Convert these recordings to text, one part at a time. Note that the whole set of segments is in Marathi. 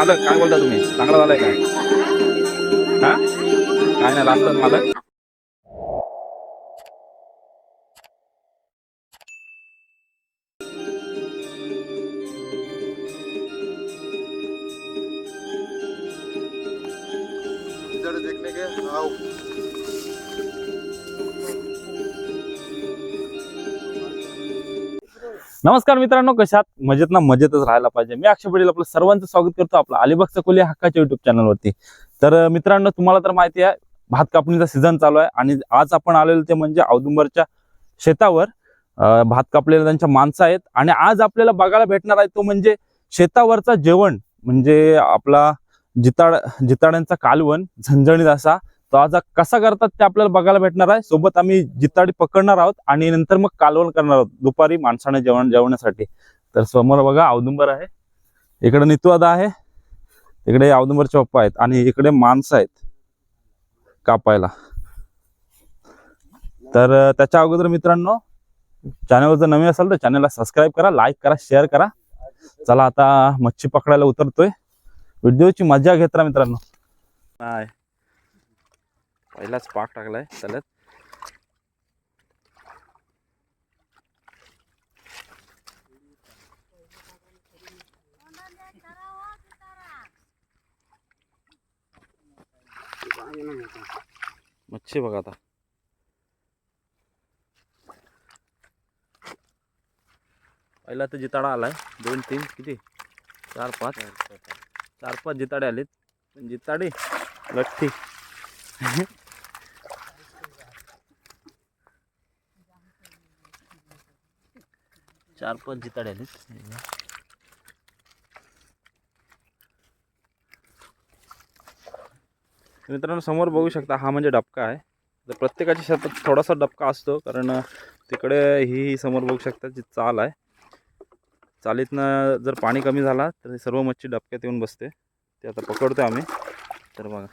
मालक काय बोलता तुम्ही? चांगला झालाय काय? हा? काय नाही लागतात मालक. देखने के आओ। नमस्कार मित्रांनो कशात मजेत ना? मजेतच राहायला पाहिजे. मी अक्षय पटेल आपलं सर्वांचं स्वागत करतो आपलं अलिबागचा कोली हक्काच्या युट्यूब चॅनलवरती तर मित्रांनो तुम्हाला तर माहिती आहे भात कापणीचा सीझन चालू आहे आणि आज आपण आलेलो ते म्हणजे औदुंबरच्या शेतावर. भात कापलेल्या त्यांच्या माणसं आहेत आणि आज आपल्याला बघायला भेटणार आहे तो म्हणजे शेतावरचा जेवण. म्हणजे आपला जिताड जिताड्यांचा कालवण झणझणीत असा तो आज कसा करतात ते आपल्याला बघायला भेटणार आहे. सोबत आम्ही जिताडी पकडणार आहोत आणि नंतर मग कालवण करणार आहोत. दुपारी माणसाने जेवण जेवण्यासाठी. तर समोर बघा औदुंबर आहे. इकडे नितुआदा आहे. इकडे औदुंबरचे पप्पा आहेत आणि इकडे माणसं आहेत कापायला. तर त्याच्या अगोदर मित्रांनो चॅनल जर नवीन असाल तर चॅनलला सबस्क्राईब करा लाईक करा शेअर करा. चला आता मच्छी पकडायला उतरतोय. व्हिडिओची मजा घेत राहा मित्रांनो. नाही पहिलाच पाक टाकलाय चालत. मच्छी बघा आता. पहिला तर जिताडा आलाय दोन तीन किती? चार पाच. चार पाच जिताडे आलेत. पण जिताडे लठ्ठी. चार पाच जिताडे आलेत मित्रांनो समोर बघू शकता हा म्हणजे डबका आहे. तर प्रत्येकाच्या शेतात थोडासा डबका असतो कारण तिकडे ही समोर बघू शकता जी चाल आहे. चालीतनं जर पाणी कमी झाला तर सर्व मच्छी डबक्यात येऊन बसते. ते आता पकडतोय आम्ही. तर बघा.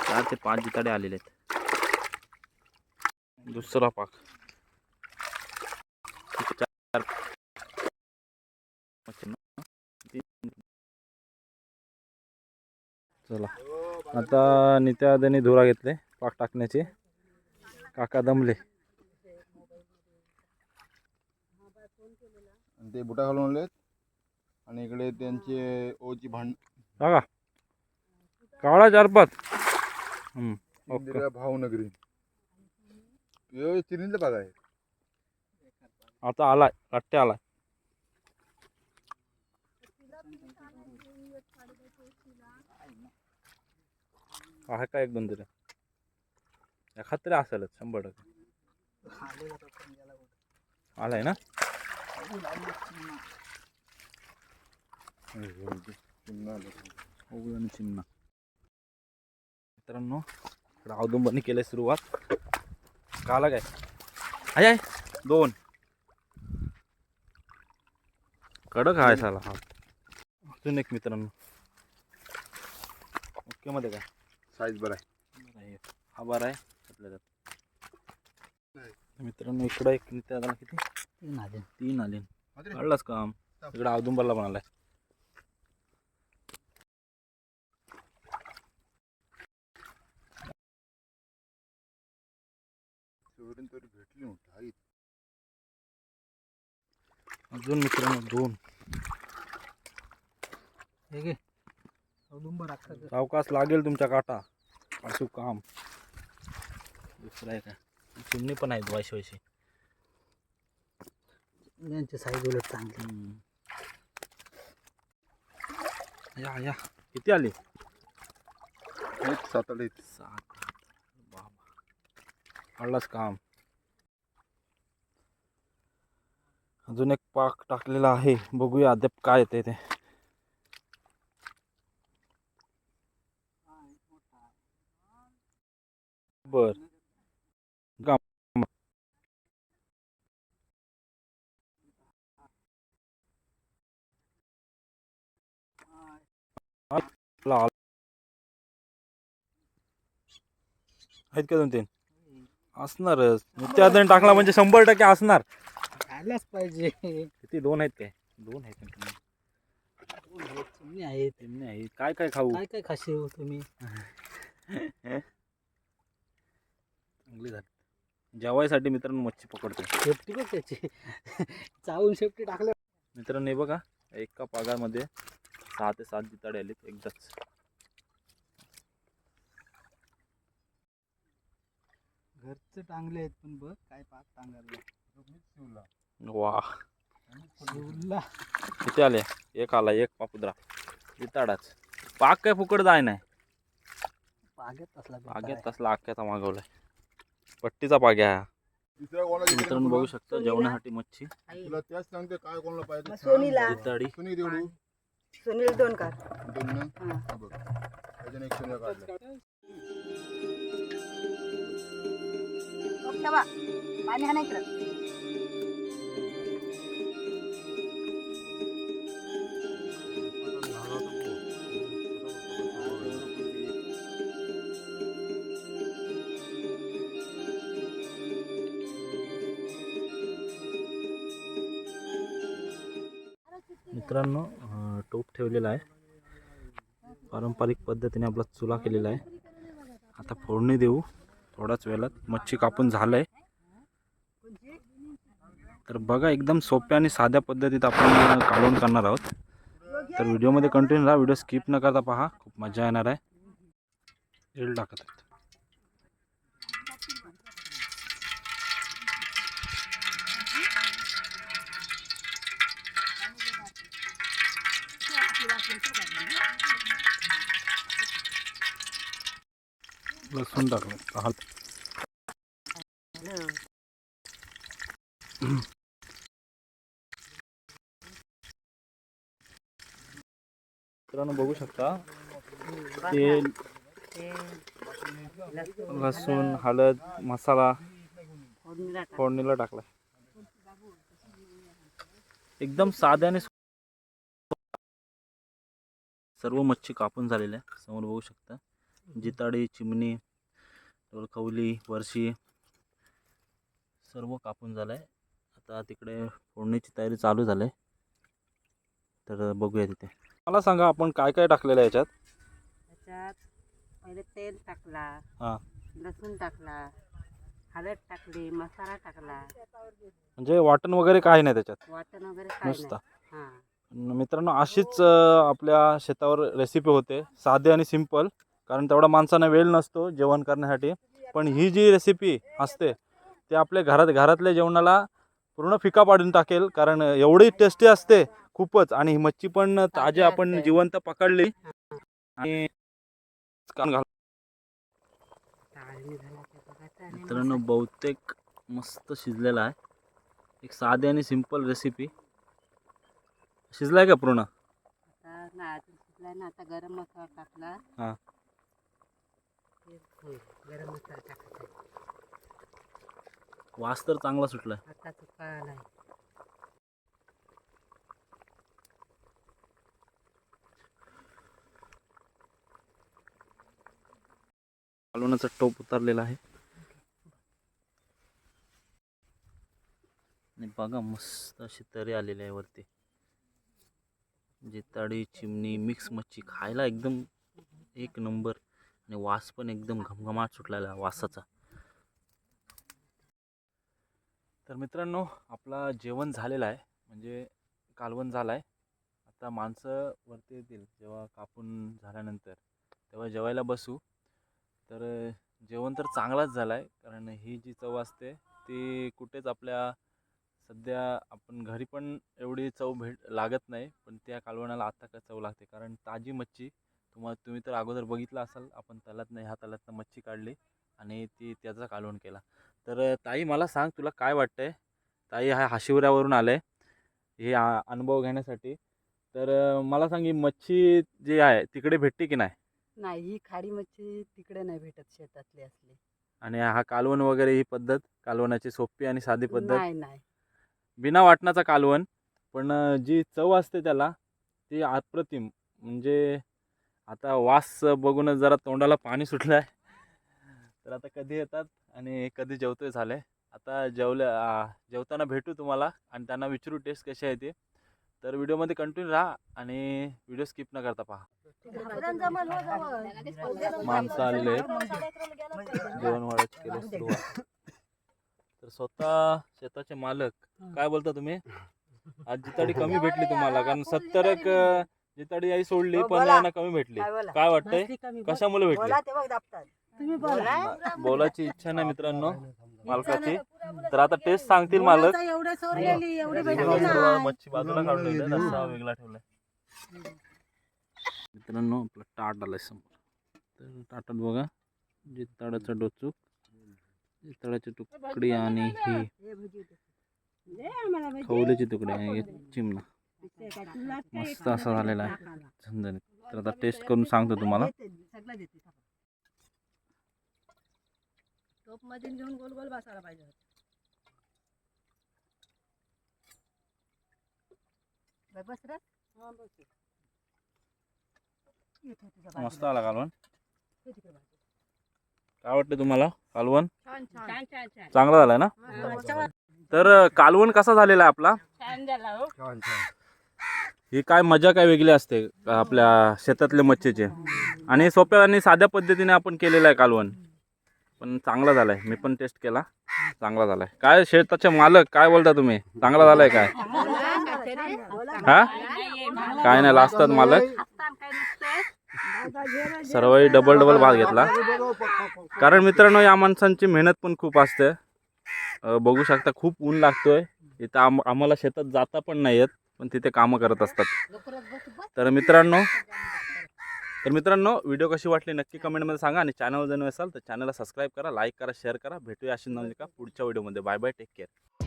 चार ते पाच जिताडे आलेले आहेत. दुसरा पाक. चार. चला. आता नित्यादानी धुरा घेतले पाक टाकण्याचे. काका दमले. आणि ते बुटा घालून आलेत. आणि इकडे त्यांचे ओची भांड बघा काळा चार पाच हम्म, ओके. इंदिरा भावनगरी. यो चिरींचा भाग आहे आता आलाय रट्टे आलाय. आहे का एक दोन तरी एखाद तरी असेलच शंभर टक्के. आलाय ना? पुन्हा आणि चिन्ह मित्रांनो इकडं औदुंबरने केलंय सुरुवात. काला काय? आहे दोन. कडक आहे साला हा. अजून एक मित्रांनो. ओके मध्ये काय साईज बरं आहे. हा बार आहे. त्यात. मित्रांनो इकडं एक नित्य आला किती? तीन आले. तीन आले. कळलंच काम. इकडं औदुंबरला पण आलाय चोरीन तरी भेटली नव्हती आई अजून मित्रांनो दोन. हे सावकाश लागेल तुमच्या काटा. असू काम. दुसरं आहे का? चिमणी पण आहेत वाशी वाशी. यांची साईज उलट चांगली. या या. किती आली? एक सात आहेत. सात बाबा. काढलाच काम. अजून एक पाक टाकलेला आहे. बघूया अद्याप काय येते ते. बर. काम आहेत का दोन तीन असणारच नित्यादन टाकला म्हणजे शंभर टक्के असणार. खायलाच पाहिजे. किती? दोन आहेत काय? दोन आहेत ना तुम्ही. तुम्ही आहेत. नाही आहेत. काय काय खाऊ? काय काय खाशी हो तुम्ही? चांगली झाली. जेवायसाठी मित्रांनो मच्छी पकडतो शेपटी बघ त्याची. चावून शेपटी टाकल्या. मित्रांनो हे बघा एका पागामध्ये सहा ते सात जिताडे आलेत एकदाच. घरचे चांगले आहेत पण बघ काय पाक टांगायला वा शिवला. किती आले? एक आला एक पापुद्रा जिताडाच पाक काय फुकट जाय नाही. पाग्यात असला पाग्यात तसला आख्याचा मागवलाय. पट्टीचा पाग्या हा. मित्रांनो बघू शकता जेवणासाठी मच्छी. तुला त्याच सांगते काय कोणाला पाहिजे. सोनीला. सोनी देऊ. सुनील दोनकर दोन ना? हा. बघ. एक सोन्या काढला. बघ. पाणी हा नाही इकडं मित्रांनो टोप ठेवलेला आहे. पारंपरिक पद्धतीने आपला चुला केलेला आहे. आता फोडणी देऊ थोड्याच वेळात. मच्छी कापून झालं आहे तर बघा एकदम सोप्या आणि साध्या पद्धतीत आपण काढून करणार आहोत. तर व्हिडिओमध्ये कंटिन्यू राहा. व्हिडिओ स्किप न करता पहा. खूप मजा येणार आहे. टाकत आहेत. लसूण टाकलं हात मित्रांनो बघू शकता? तेल, लसूण हळद मसाला, फोडणीला टाक. टाकला एकदम साध्या आणि सर्व मच्छी कापून झालेल्या आहे समोर बघू शकता. जिताडी चिमणी खवली वर्षी सर्व कापून झालं आहे आता तिकडे फोडणीची तयारी चालू झाली आहे तर बघूया तिथे. मला सांगा आपण काय काय टाकलेलं आहे याच्यात? त्याच्यात पहिले तेल टाकला हा. लसूण टाकला हळद टाकली मसाला टाकला. म्हणजे वाटण वगैरे काही नाही त्याच्यात? वाटण वगैरे काय नुसता. हा. मित्रांनो अशीच आपल्या शेतावर रेसिपी होते. साधे आणि सिंपल कारण तेवढा माणसांना वेळ नसतो जेवण करण्यासाठी. पण ही जी रेसिपी असते ती आपल्या घरात घरातल्या जेवणाला पूर्ण फिका पाडून टाकेल. कारण एवढी टेस्टी असते खूपच. आणि ही मच्छी पण ताजी आपण. जिवंत पकडली. आणि मित्रांनो बहुतेक मस्त शिजलेला आहे. एक साधी आणि सिंपल रेसिपी शिजलाय का पूर्ण? आता ना अजून शिजलाय ना आता गरम मसाला टाकला. हा. ते होईल. गरम मसाला टाकायचा वास तर चांगला सुटलाय. आता चुका आलाय कालवणाचा टोप उतरलेला आहे. आणि बघा मस्त अशी तरी आलेली आहे वरती. जिताडी चिमणी मिक्स मच्छी खायला एकदम एक नंबर आणि वास पण एकदम घमघमाट सुटलेला आहे वासाचा. तर मित्रांनो आपला जेवण झालेलं आहे. म्हणजे कालवण झाला आहे आता माणसं वरती येतील जेव्हा कापून झाल्यानंतर. तेव्हा जेवायला बसू. तर जेवण तर चांगलाच झालं आहे कारण ही जी चव असते ती कुठेच आपल्या सध्या आपण घरी पण एवढी चव भेट लागत नाही पण त्या कालवणाला आता का चव लागते? कारण ताजी मच्छी तुम्हा तुम्ही तर अगोदर बघितलं असाल आपण तलात नाही ह्या तलातनं मच्छी काढली आणि ती त्याचा कालवण केला. तर ताई मला सांग तुला काय वाटतंय? ताई हा हाशिवऱ्यावरून आलं आहे हे अनुभव घेण्यासाठी. तर मला सांग ही मच्छी जी आहे तिकडे भेटते की नाही? नाही ही खाडी मच्छी तिकडे नाही भेटत शेतातली असली. आणि हा कालवण वगैरे ही पद्धत कालवणाची सोपी आणि साधी पद्धत? नाही नाही. बिना वाटणाचा कालवण. पण जी चव असते त्याला ती अप्रतिम. म्हणजे आता वास बघूनच जरा तोंडाला पाणी सुटलं आहे तर आता कधी येतात आणि कधी जेवतोय झालंय. आता जेवल्या जेवताना भेटू तुम्हाला आणि त्यांना विचारू टेस्ट कशी आहे ते. तर व्हिडिओमध्ये कंटिन्यू राहा आणि व्हिडिओ स्किप न करता पहा. माणसं आहेत जेवण वाढायची केलं सुरुवात. तर स्वतः शेताचे मालक काय बोलता तुम्ही? आज जिताडी कमी भेटली तुम्हाला कारण सत्तर एक जिताडी आई सोडली पण यांना कमी भेटली. काय वाटतंय? कशामुळे भेटली? बोलायची इच्छा नाही मित्रांनो मालकाची. तर आता टेस्ट सांगतील मालक. मच्छी बाजूला काढून वेगळा ठेवलाय. मित्रांनो आपलं ताट आलंय समोर. तर ताटात बघा जिताडाचा डोचूक. जिताडाची तुकडी आणि ही खवल्याची तुकडी आणि चिमणा मस्त असा झालेला आहे झणझणीत तर आता टेस्ट करून सांगतो तुम्हाला घेऊन गोल गोल बसायला पाहिजे बस रे मस्त आला कालवण काय वाटतं तुम्हाला? कालवण? छान छान. छान छान चांगला झालाय ना? तर कालवण कसा झालेला आहे आपला? छान झाला हो. छान छान. ही काय मजा काय वेगळी असते आपल्या शेतातल्या मच्छीची. आणि सोप्या आणि साध्या पद्धतीने आपण केलेलं आहे कालवण. पण चांगला झालाय. मी पण टेस्ट केला. चांगला झालाय. काय शेताचे मालक काय बोलता तुम्ही? चांगला झालाय काय? हा काय नाही लाजतात मालक. सर्वही डबल डबल भाग घेतला. कारण मित्रांनो या माणसांची मेहनत पण खूप असते. बघू शकता खूप ऊन लागतोय. इथं आम आम्हाला शेतात जाता पण नाही येत पण तिथे कामं करत असतात. तर मित्रांनो तर मित्रांनो व्हिडिओ कशी वाटली नक्की कमेंटमध्ये सांगा. आणि चॅनलवर जर नसाल तर चॅनलला सबस्क्राईब करा लाईक करा शेअर करा. भेटूया अशी नवीन का पुढच्या व्हिडिओमध्ये. Bye bye take care